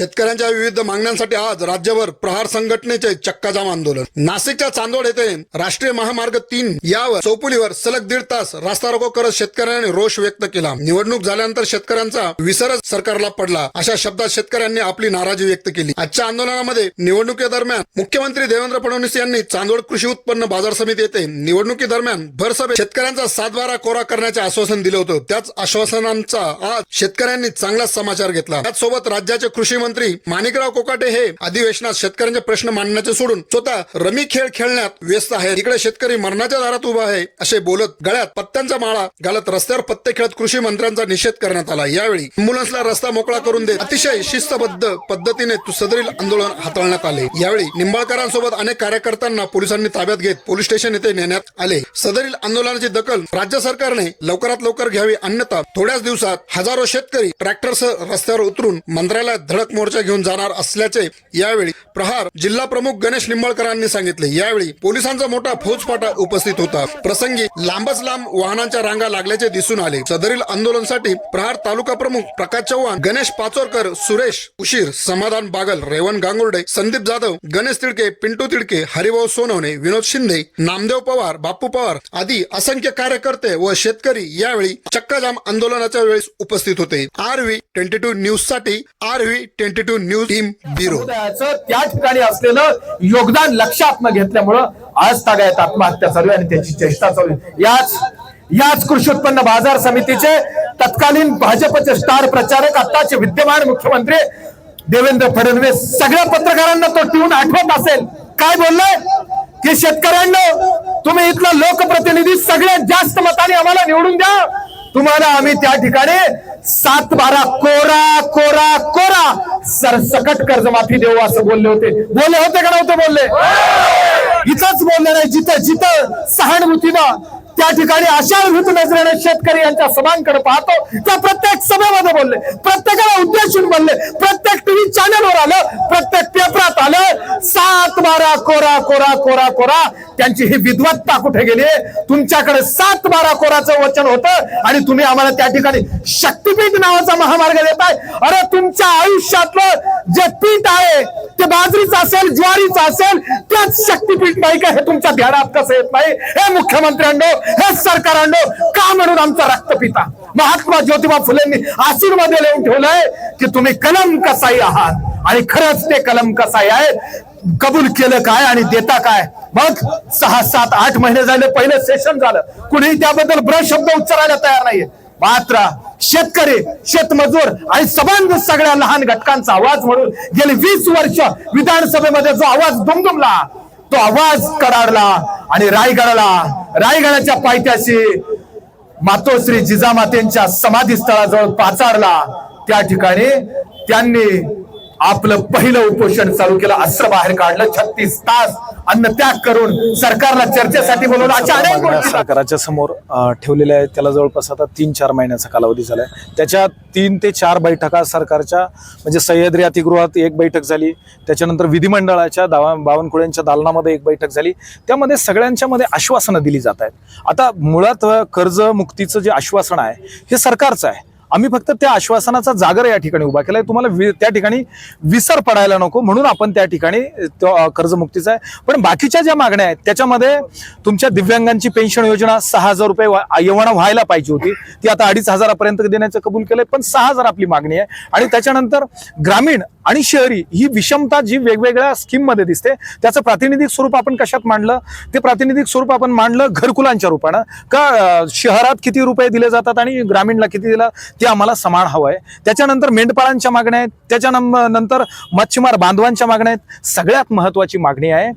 शेतकऱ्यांच्या विविध मागण्यांसाठी आज राज्यभर प्रहार संघटनेचे चक्काजाम आंदोलन. नाशिकच्या चांदोड येथे राष्ट्रीय महामार्ग तीन यावर चौपुलीवर सलग दीड तास रास्ता रोको करत शेतकऱ्यांनी रोष व्यक्त केला. निवडणूक झाल्यानंतर शेतकऱ्यांचा विसरच सरकारला पडला. अशा शब्दात शेतकऱ्यांनी आपली नाराजी व्यक्त केली. आजच्या आंदोलनामध्ये निवडणुकीदरम्यान मुख्यमंत्री देवेंद्र फडणवीस यांनी चांदोड कृषी उत्पन्न बाजार समिती येथे निवडणुकीदरम्यान भरसभेत शेतकऱ्यांचा सातबारा कोरा करण्याचे आश्वासन दिलं होतं. त्याच आश्वासनांचा आज शेतकऱ्यांनी चांगलाच समाचार घेतला. त्याचसोबत राज्याचे कृषी मंत्री माणिकराव कोकाटे हे अधिवेशनात शेतकऱ्यांचे प्रश्न मांडण्याचे सोडून स्वतः रमी खेळ खेळण्यात व्यस्त आहे इकडे शेतकरी मरणाच्या दारात उभा आहे असे बोलत गळ्यात पत्त्यांचा माळा घालत रस्त्यावर पत्ते खेळत कृषी मंत्र्यांचा निषेध करण्यात आला. यावेळी अँब्युलन्सला रस्ता मोकळा करून देत अतिशय शिस्तबद्ध पद्धतीने सदरील आंदोलन हाताळण्यात आले. यावेळी निंबाळकरांसोबत अनेक कार्यकर्त्यांना पोलिसांनी ताब्यात घेत पोलीस स्टेशन येथे नेण्यात आले. सदरील आंदोलनाची दखल राज्य सरकारने लवकरात लवकर घ्यावी अन्यथा थोड्याच दिवसात हजारो शेतकरी ट्रॅक्टरसह रस्त्यावर उतरून मंत्र्यालयात धडक मोर्चा घेऊन जाणार असल्याचे यावेळी प्रहार जिल्हा प्रमुख गणेश निंबाळकरांनी सांगितले. यावेळी पोलिसांचा मोठा फौजफाटा उपस्थित होता. प्रसंगी लांबच लांब वाहनांच्या रांगा लागल्याचे दिसून आले. सदरील आंदोलनासाठी प्रहार तालुका प्रमुख प्रकाश चव्हाण गणेश पाचोरकर सुरेश उशीर समाधान बागल रेवन गांगुर्डे संदीप जाधव गणेश तिडके पिंटू तिडके हरिभाऊ सोनवणे विनोद शिंदे नामदेव पवार बाप्पू पवार आदी असंख्य कार्यकर्ते व शेतकरी यावेळी चक्काजाम आंदोलनाच्या वेळेस उपस्थित होते. आर व्ही ट्वेंटी टू न्यूजसाठी R V twenty two news team bureau त्या ठिकाणी असलेलं योगदान लक्षात न घेतल्यामुळं आज तागायत आत्महत्या चालू आणि त्याची चेष्टा चालू याच याच कृषी उत्पन्न बाजार समितीचे तत्कालीन भाजपचे स्टार प्रचारक आताचे विद्यमान मुख्यमंत्री देवेंद्र फडणवीस सगळ्या पत्रकारांना तो टिवून आठवत असेल. काय बोललाय? की शेतकऱ्यांना तुम्ही इथला लोकप्रतिनिधी सगळ्यात जास्त मताने आम्हाला निवडून द्या. तुम्हाला आम्ही त्या ठिकाणी सात बारा कोरा कोरा कोरा सरसकट कर्जमाफी देऊ असं बोलले होते. बोलले होते का नव्हते बोलले? इथंच बोलले नाही जिथं जिथं सहानुभूतीनं त्या ठिकाणी अशा अशाभूत नजरेने शेतकरी यांच्या सभांकडे पाहतो. त्या प्रत्येक सभेमध्ये बोलले प्रत्येकाला उद्देशून बोलले प्रत्येक टीव्ही चॅनलवर आलं प्रत्येक पेपरात आलं सात बारा कोरा कोरा कोरा कोरा. त्यांची ही विद्वत्ता कुठे गेली? तुमच्याकडे सात बारा कोराचं वचन होतं आणि तुम्ही आम्हाला त्या ठिकाणी शक्तीपीठ नावाचा महामार्ग देताय. अरे तुमच्या आयुष्यातलं जे पीठ आहे ते बाजरीचं असेल ज्वारीचं असेल त्याच शक्तीपीठ नाही का? हे तुमच्या ध्यानात कसं येत नाही? हे मुख्यमंत्र्यांनो हे सरकारांनो का म्हणून आमचा रक्त पिता महात्मा ज्योतिबा फुलेंनी आशीर्वाद लिहून ठेवलंय की तुम्ही कलम कसाई आहात? आणि खरंच ते कलम कसाई आहे कबूल केलं काय आणि देता काय? मग सहा सात आठ महिने झाले पहिलं सेशन झालं. कुणीही त्याबद्दल ब्र शब्द उच्चारायला तयार नाहीये. मात्र शेतकरी शेतमजूर आणि संबंध सगळ्या लहान घटकांचा आवाज म्हणून गेली वीस वर्ष विधानसभेमध्ये जो आवाज दुमदुमला तो आवाज कडाडला आणि रायगडाला रायगडाच्या पायथ्याशी मातोश्री जिजामातेंच्या समाधी स्थळाजवळ पाचारला. त्या ठिकाणी त्यांनी आपलं पहिलं उपोषण चालू केलं अस्त्र बाहेर काढलं छत्तीस तास अन्न त्याग करून सरकारला चर्चेसाठी बोलवलं. अशा अनेक गोष्टी. सरकारच्या समोर अ, ठेवलेल्या आहेत. त्याला जवळपास आता तीन चार महिन्याचा कालावधी झालाय. त्याच्या तीन ते चार बैठका सरकारच्या म्हणजे सह्याद्री अतिगृहात एक बैठक झाली. त्याच्यानंतर विधिमंडळाच्या दावा बावनकुळ्यांच्या दालनामध्ये एक बैठक झाली. त्यामध्ये सगळ्यांच्या मध्ये आश्वासनं दिली जात आहेत. आता मुळात अ, कर्जमुक्तीचं जे आश्वासन आहे हे सरकारचं आहे. आम्ही फक्त त्या आश्वासनाचा जागर या ठिकाणी उभा केलाय. तुम्हाला वि- त्या ठिकाणी विसर पडायला नको म्हणून आपण त्या ठिकाणी तो कर्जमुक्तीचा आहे. पण बाकीच्या ज्या मागण्या आहेत त्याच्यामध्ये तुमच्या दिव्यांगांची पेन्शन योजना सहा हजार रुपये वा- व्हायला पाहिजे होती. ती आता अडीच हजारापर्यंत देण्याचं कबूल केलंय पण सहा हजार आपली मागणी आहे. आणि त्याच्यानंतर ग्रामीण आणि शहरी ही विषमता जी वेगवेगळ्या स्कीममध्ये दिसते त्याचं प्रातिनिधिक स्वरूप आपण कशात मांडलं? ते प्रातिनिधिक स्वरूप आपण मांडलं घरकुलांच्या रूपानं. का शहरात किती रुपये दिले जातात आणि ग्रामीणला किती दिला? ते आम्हाला समान हवं आहे त्याच्यानंतर मेंढपाळांच्या मागण्या आहेत. त्याच्यानंतर मच्छीमार बांधवांच्या मागण्या आहेत. सगळ्यात महत्वाची मागणी आहे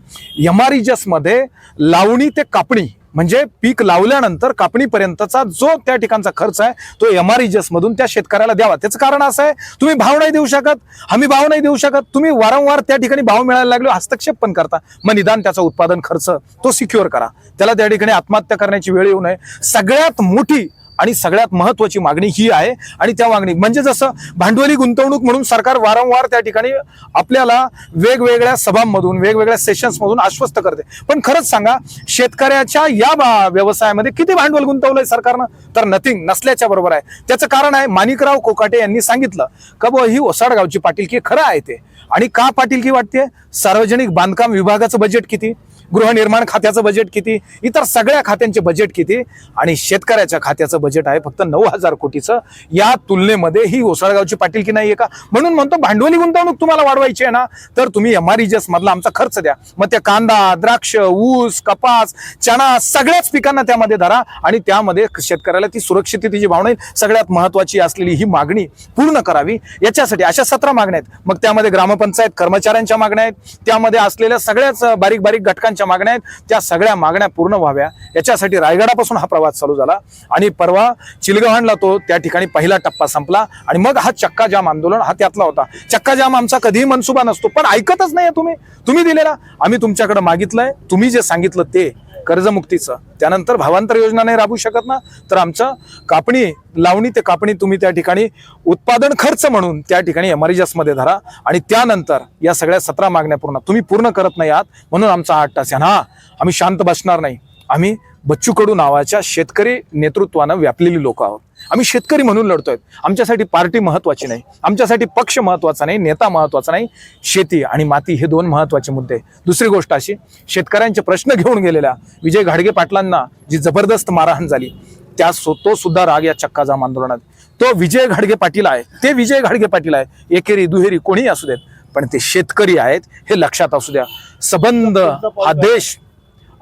एमआरईजसमध्ये लावणी ते कापणी म्हणजे पीक लावल्यानंतर कापणीपर्यंतचा जो त्या ठिकाणचा खर्च आहे तो एमआरईजस मधून त्या शेतकऱ्याला द्यावा. त्याचं कारण असं आहे तुम्ही भाव नाही देऊ शकत. हमी भाव नाही देऊ शकत. तुम्ही वारंवार त्या ठिकाणी भाव मिळायला लागलो हस्तक्षेप पण करता. मग निदान त्याचा उत्पादन खर्च तो सिक्युअर करा. त्याला त्या ठिकाणी आत्महत्या करण्याची वेळ येऊ नये. सगळ्यात मोठी आणि सगळ्यात महत्वाची मागणी ही आहे. आणि त्या मागणी म्हणजे जसं भांडवली गुंतवणूक म्हणून सरकार वारंवार त्या ठिकाणी आपल्याला वेगवेगळ्या सभांमधून वेगवेगळ्या सेशन्समधून आश्वस्त करते. पण खरंच सांगा शेतकऱ्याच्या या बा- व्यवसायामध्ये किती भांडवल गुंतवलंय सरकारनं? तर नथिंग नसल्याच्या बरोबर आहे. त्याचं कारण आहे माणिकराव कोकाटे यांनी सांगितलं का बुवा ही ओसाडगावची पाटीलकी खरं आहे ते? आणि का पाटीलकी वाटते? सार्वजनिक बांधकाम विभागाचं बजेट किती? गृहनिर्माण खात्याचं बजेट किती? इतर सगळ्या खात्यांचे बजेट किती? आणि शेतकऱ्याच्या खात्याचं बजेट आहे फक्त नऊ हजार कोटीचं. या तुलनेमध्ये ही ओसाळगावची नाही आहे का? म्हणून म्हणतो भांडवली गुंतवणूक तुम्हाला वाढवायची आहे ना तर तुम्ही एम आर मधला आमचा खर्च द्या. मग ते कांदा द्राक्ष ऊस कपास चणा सगळ्याच पिकांना त्यामध्ये धरा आणि त्यामध्ये शेतकऱ्याला ती सुरक्षिततेची भावना येईल. सगळ्यात महत्वाची असलेली ही मागणी पूर्ण करावी. याच्यासाठी अशा सतरा मागण्या आहेत. मग त्यामध्ये ग्रामपंचायत कर्मचाऱ्यांच्या मागण्या आहेत. त्यामध्ये असलेल्या सगळ्याच बारीक बारीक घटकांच्या मागण्या आहेत. त्या सगळ्या मागण्या पूर्ण व्हाव्या. याच्यासाठी रायगडापासून हा प्रवास चालू झाला. आणि परवा चिलगव्हाणला तो त्या ठिकाणी पहिला टप्पा संपला. आणि मग हा चक्का जाम आंदोलन हा त्यातला होता. चक्का जाम आमचा कधीही मनसुबा नसतो. पण ऐकतच नाही तुम्ही. तुम्ही दिलेला. आम्ही तुमच्याकडे मागितलंय. तुम्ही जे सांगितलं ते. कर्जमुक्तीचं. त्यानंतर भावांतर योजना नाही राबू शकत ना? तर आमचं कापणी लावणी ते कापणी तुम्ही त्या ठिकाणी उत्पादन खर्च म्हणून त्या ठिकाणी मध्ये धरा आणि त्यानंतर या सगळ्या सतरा मागण्या पूर्ण तुम्ही पूर्ण करत नाही आहात म्हणून आमचा आठ तास हा आम्ही शांत बसणार नाही. आम्ही बच्चू कडू नावाच्या शेतकरी नेतृत्वानं व्यापलेली लोक आहोत. आम्ही शेतकरी म्हणून लढतोय. आमच्यासाठी पार्टी महत्वाची नाही. आमच्यासाठी पक्ष महत्त्वाचा नाही नेता महत्त्वाचा नाही शेती आणि माती हे दोन महत्त्वाचे मुद्दे. दुसरी गोष्ट अशी शेतकऱ्यांचे प्रश्न घेऊन गेलेल्या विजय घाडगे पाटलांना जी जबरदस्त मारहाण झाली त्या तो सुद्धा राग या चक्का जाम आंदोलनात. तो विजय घाडगे पाटील आहे ते विजय घाडगे पाटील आहे. एकेरी दुहेरी कोणीही असू देत पण ते शेतकरी आहेत हे लक्षात असू द्या. सबंध हा देश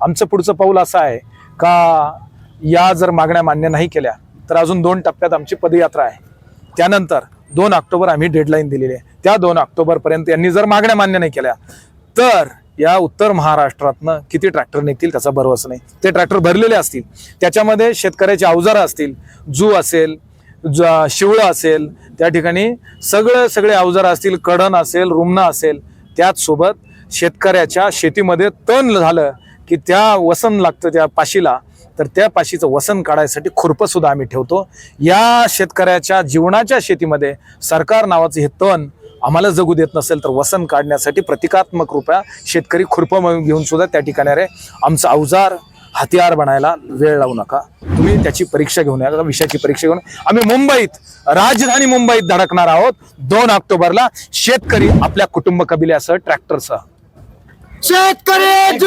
आमचं पुढचं पाऊल असं आहे का या जर मागण्या मान्य नाही केल्या तर अजून दोन टप्प्यात आमची पदयात्रा आहे. त्यानंतर दोन ऑक्टोबर आम्ही डेडलाईन दिलेली आहे. त्या दोन ऑक्टोबरपर्यंत यांनी जर मागण्या मान्य नाही केल्या तर या उत्तर महाराष्ट्रातनं किती ट्रॅक्टर निघतील त्याचा भरवस नाही. ते ट्रॅक्टर भरलेले असतील. त्याच्यामध्ये शेतकऱ्याचे अवजारं असतील जू असेल ज- शिवळं असेल त्या ठिकाणी सगळं सगळे अवजारं असतील कडण असेल रुमणं असेल त्याचसोबत शेतकऱ्याच्या शेतीमध्ये तण झालं की त्या वसन लागतं त्या पाशीला तर त्या पाशीचं वसन काढायसाठी खुरपं सुद्धा आम्ही ठेवतो. या शेतकऱ्याच्या जीवनाच्या शेतीमध्ये सरकार नावाचं हे तण आम्हाला जगू देत नसेल तर वसन काढण्यासाठी प्रतिकात्मक रुपया शेतकरी खुरपं घेऊन सुद्धा त्या ठिकाणी रे आमचं अवजार हतियार बनायला वेळ लावू नका. तुम्ही त्याची परीक्षा घेऊन या विषयाची परीक्षा घेऊन. आम्ही मुंबईत राजधानी मुंबईत धडकणार आहोत दोन ऑक्टोबरला. शेतकरी आपल्या कुटुंब कबिल्यासह ट्रॅक्टरसह. शेतकरी